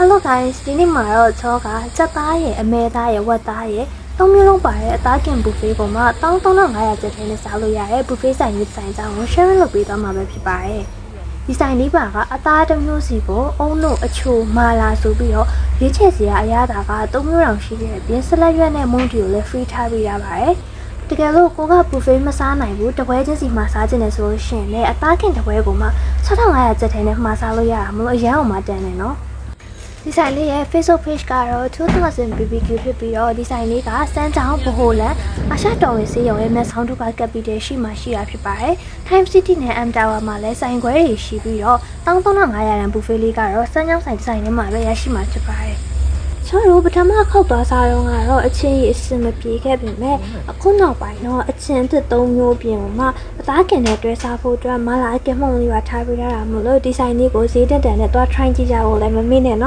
Hello guys ဒီနေ့မှာတော့ချောကစက်သားရဲ့အမဲသားရဲ့ဝက်သားရဲ့သုံးမျိုးလုံးပါတဲ့အသားကင်ဘူဖေးပေါ်မှာ13500ကျပ်ထင်းနဲ့စားလို့ရတဲ့ဘူဖေးဆိုင်လေးဆိုင်ကြောင်းကို share လုပ်ပေးသွားမှာပဲဖြစ်ပါတယ်ဒီဆိုင်လေးပါကအသားတစ်မျိုးစီကိုအုံလို့အချိုမာလာဆိုပြီးတော့ရွေးချယ်စရာအရသာက3မျိုးတောင်ရှိခဲ့တဲ့ပြင်ဆက်လက်ရွက်နဲ့မုန်တီကိုလည်း free ထားပေးရပါတယ်တကယ်လို့ကိုကဘူဖေးမစားနိုင်ဘူးတပွဲချင်းစီမှာစားခြင်းနဲ့ဆိုလို့ရှိရင်လည်းအသားကင်တပွဲကိုမှ6500ကျပ်ထင်းနဲ့မှာစားလို့ရတာမလို့အရန်အောင်မတန်နဲ့နော် ဒီဆိုင်လေးရဲ့ Facebook page ကတော့2000 BBQ ဖြစ်ပြီးတော့ဒီဆိုင်လေးကစမ်းချောင်းဘိုလန်အရှာတော်ဝင်စေးရုံရဲ့ Mass Sound က Capital ရှိမှရှိတာဖြစ်ပါတယ်။ Time City နဲ့ M Tower မှာလည်းဆိုင်ခွဲတွေရှိပြီးတော့13500ရန် buffet လေးကတော့စမ်းချောင်းဆိုင်ဒီဇိုင်းထဲမှာပဲရရှိမှာဖြစ်ပါတယ်။ကျွန်တော်တို့ပထမခောက်သွားစားတော့ကတော့အချင်းကြီးအစင်မပြေခဲ့ပြင်မဲ့အခုနောက်ပိုင်းတော့အချင်းအသစ်၃မျိုးပြင်မှာအသားကင်နဲ့တွဲစားဖို့အတွက်မလာကင်မုံလေးပါထားပေးရတာမို့လို့ဒီဆိုင်လေးကိုဈေးတက်တန်နဲ့သွား try ကြည့်ကြဖို့လည်းမမေ့နဲ့နော်